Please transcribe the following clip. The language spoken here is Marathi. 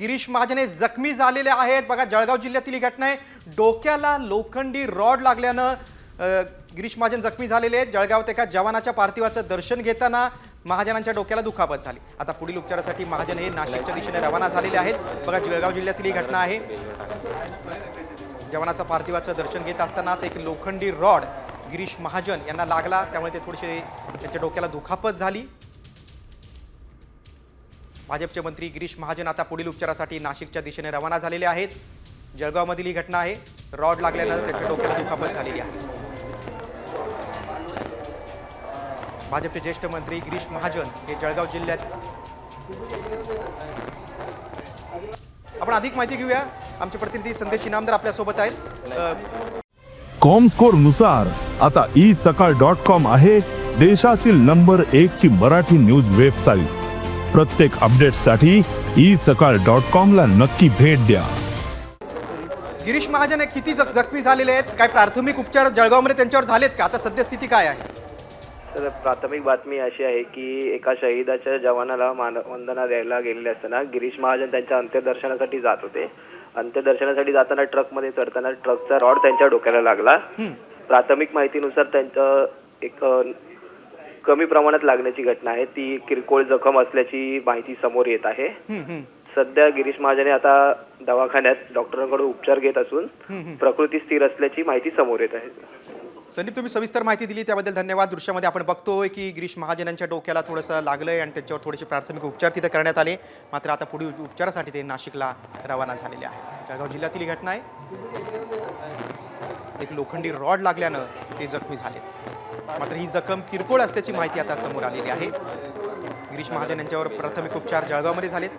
गिरीश महाजन हे जखमी झालेले आहेत. बघा जळगाव जिल्ह्यातील ही घटना आहे. डोक्याला लोखंडी रॉड लागल्यानं गिरीश महाजन जखमी झालेले आहेत. जळगावात एका जवानाच्या पार्थिवाचं दर्शन घेताना महाजनांच्या डोक्याला दुखापत झाली. आता पुढील उपचारासाठी महाजन हे नाशिकच्या दिशेने रवाना झालेले आहेत. बघा जळगाव जिल्ह्यातील ही घटना आहे. जवानाचं पार्थिवाचं दर्शन घेत असतानाच एक लोखंडी रॉड गिरीश महाजन यांना लागला. त्यामुळे ते थोडेसे त्यांच्या डोक्याला दुखापत झाली. भाजपचे मंत्री गिरीश महाजन आता पुढील उपचारासाठी नाशिकच्या दिशेने रवाना झालेले आहेत. जळगावमधील ही घटना आहे. रॉड लागल्यानंतर त्यांच्या डोक्याला दुखापत झालेली आहे. भाजपचे ज्येष्ठ मंत्री गिरीश महाजन हे जळगाव जिल्ह्यात आपण अधिक माहिती घेऊया. आमचे प्रतिनिधी संदेश इनामदार आपल्यासोबत आहेत. कॉम स्कोरनुसार आता ई सकाळ डॉट कॉम आहे देशातील नंबर एक ची मराठी न्यूज वेबसाईट. प्रत्येक अपडेटसाठी ई सकाळ डॉट कॉम ला नक्की भेट द्या. गिरीश महाजन हे किती जख- जखमी झालेले आहेत? काय प्राथमिक उपचार जळगावमध्ये त्यांच्यावर झालेत का? आता सद्यस्थिती काय आहे? तर प्राथमिक बातमी अशी आहे की एका शहीदाच्या जवानाला मान वंदना द्यायला गेलेले असताना गिरीश महाजन त्यांच्या अंत्यदर्शनासाठी जात होते. अंत्यदर्शनासाठी जाताना ट्रकमध्ये चढताना ट्रकचा रॉड त्यांच्या डोक्याला लागला. प्राथमिक माहितीनुसार त्यांचं एक अ, कमी प्रमाणात लागण्याची घटना आहे. ती किरकोळ जखम असल्याची माहिती समोर येत आहे. सध्या गिरीश महाजने आता दवाखान्यात डॉक्टरांकडून उपचार घेत असून प्रकृती स्थिर असल्याची माहिती समोर येत आहे. संदीप तुम्ही सविस्तर माहिती दिली त्याबद्दल धन्यवाद. दृश्यामध्ये आपण बघतोय की गिरीश महाजन यांच्या डोक्याला थोडंसं लागलंय आणि त्यांच्यावर थोडेसे प्राथमिक उपचार तिथे करण्यात आले. मात्र आता पुढील उपचारासाठी ते नाशिकला रवाना झालेले आहेत. जळगाव जिल्ह्यातील ही घटना आहे. एक लोखंडी रॉड लागल्यानं ते जखमी झाले मात्र ही जखम किरकोळ असल्याची माहिती आता समोर आलेली आहे. गिरीश महाजन यांच्यावर प्राथमिक उपचार जळगावमध्ये झालेत.